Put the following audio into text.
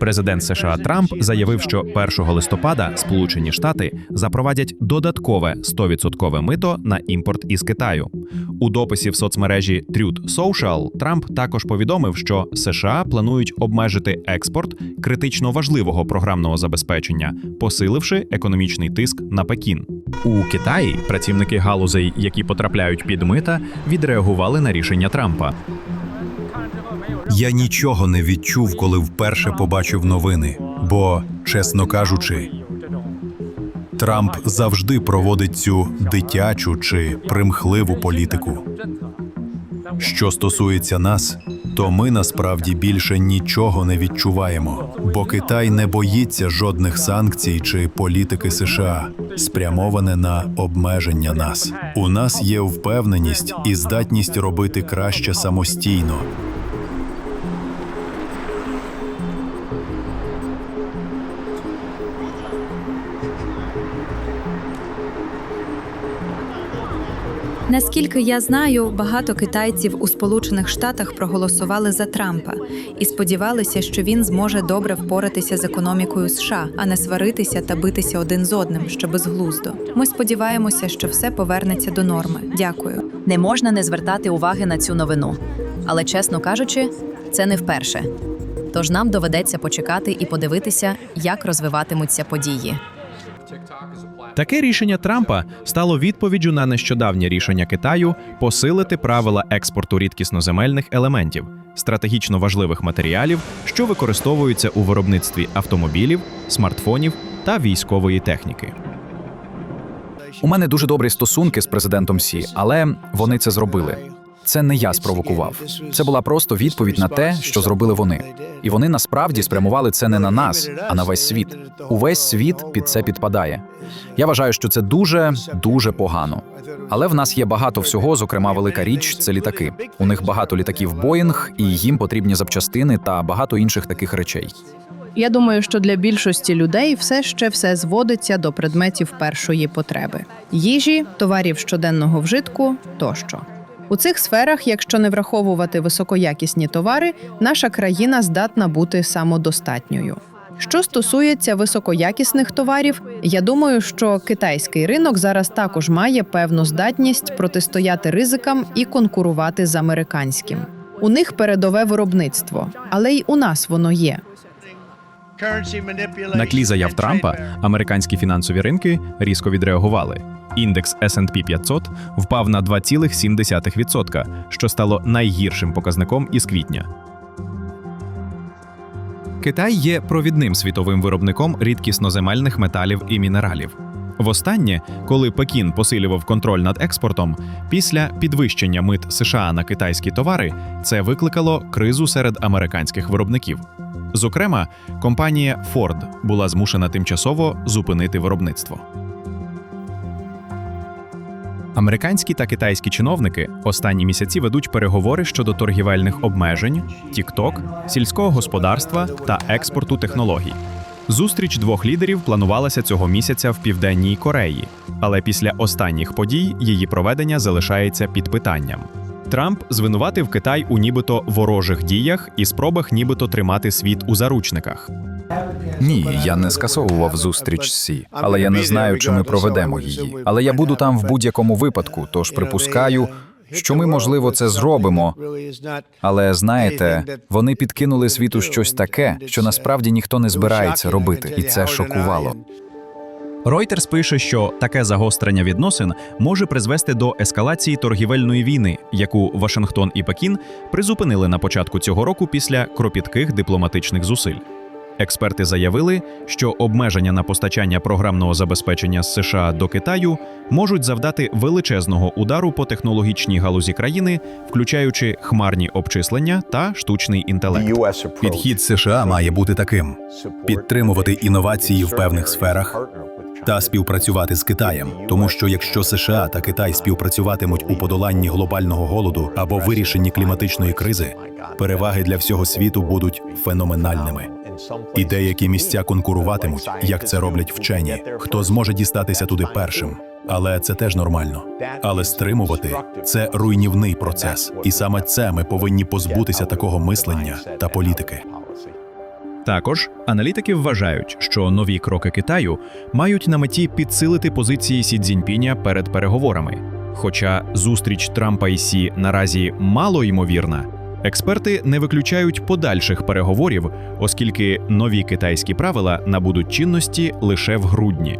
Президент США Трамп заявив, що 1 листопада Сполучені Штати запровадять додаткове 100% мито на імпорт із Китаю. У дописі в соцмережі Truth Social Трамп також повідомив, що США планують обмежити експорт критично важливого програмного забезпечення, посиливши економічний тиск на Пекін. У Китаї працівники галузей, які потрапляють під мита, відреагували на рішення Трампа. Я нічого не відчув, коли вперше побачив новини. Бо, чесно кажучи, Трамп завжди проводить цю дитячу чи примхливу політику. Що стосується нас, то ми насправді більше нічого не відчуваємо, бо Китай не боїться жодних санкцій чи політики США, спрямоване на обмеження нас. У нас є впевненість і здатність робити краще самостійно. Наскільки я знаю, багато китайців у Сполучених Штатах проголосували за Трампа і сподівалися, що він зможе добре впоратися з економікою США, а не сваритися та битися один з одним, що безглуздо. Ми сподіваємося, що все повернеться до норми. Дякую. Не можна не звертати уваги на цю новину. Але, чесно кажучи, це не вперше. Тож нам доведеться почекати і подивитися, як розвиватимуться події. Таке рішення Трампа стало відповіддю на нещодавнє рішення Китаю посилити правила експорту рідкісноземельних елементів, стратегічно важливих матеріалів, що використовуються у виробництві автомобілів, смартфонів та військової техніки. У мене дуже добрі стосунки з президентом Сі, але вони це зробили. Це не я спровокував. Це була просто відповідь на те, що зробили вони. І вони насправді спрямували це не на нас, а на весь світ. Увесь світ під це підпадає. Я вважаю, що це дуже дуже погано. Але в нас є багато всього, зокрема, велика річ це літаки. У них багато літаків Боїнг, і їм потрібні запчастини та багато інших таких речей. Я думаю, що для більшості людей все ще все зводиться до предметів першої потреби: їжі, товарів щоденного вжитку тощо. У цих сферах, якщо не враховувати високоякісні товари, наша країна здатна бути самодостатньою. Що стосується високоякісних товарів, я думаю, що китайський ринок зараз також має певну здатність протистояти ризикам і конкурувати з американським. У них передове виробництво, але й у нас воно є. На тлі заяв Трампа американські фінансові ринки різко відреагували. Індекс S&P 500 впав на 2,7%, що стало найгіршим показником із квітня. Китай є провідним світовим виробником рідкісноземельних металів і мінералів. Востаннє, коли Пекін посилював контроль над експортом, після підвищення мит США на китайські товари, це викликало кризу серед американських виробників. Зокрема, компанія Ford була змушена тимчасово зупинити виробництво. Американські та китайські чиновники останні місяці ведуть переговори щодо торгівельних обмежень, TikTok, сільського господарства та експорту технологій. Зустріч двох лідерів планувалася цього місяця в південній Кореї, але після останніх подій її проведення залишається під питанням. Трамп звинуватив Китай у нібито ворожих діях і спробах нібито тримати світ у заручниках. Ні, я не скасовував зустріч Сі, але я не знаю, чи ми проведемо її. Але я буду там в будь-якому випадку, тож припускаю, що ми, можливо, це зробимо. Але знаєте, вони підкинули світу щось таке, що насправді ніхто не збирається робити, і це шокувало. Reuters пише, що таке загострення відносин може призвести до ескалації торгівельної війни, яку Вашингтон і Пекін призупинили на початку цього року після кропітких дипломатичних зусиль. Експерти заявили, що обмеження на постачання програмного забезпечення з США до Китаю можуть завдати величезного удару по технологічній галузі країни, включаючи хмарні обчислення та штучний інтелект. Підхід США має бути таким: підтримувати інновації в певних сферах та співпрацювати з Китаєм. Тому що якщо США та Китай співпрацюватимуть у подоланні глобального голоду або вирішенні кліматичної кризи, переваги для всього світу будуть феноменальними. І деякі місця конкуруватимуть, як це роблять вчені. Хто зможе дістатися туди першим? Але це теж нормально. Але стримувати це руйнівний процес, і саме це ми повинні позбутися такого мислення та політики. Також аналітики вважають, що нові кроки Китаю мають на меті підсилити позиції Сі Цзіньпіня перед переговорами. Хоча зустріч Трампа і Сі наразі мало ймовірна, експерти не виключають подальших переговорів, оскільки нові китайські правила набудуть чинності лише в грудні.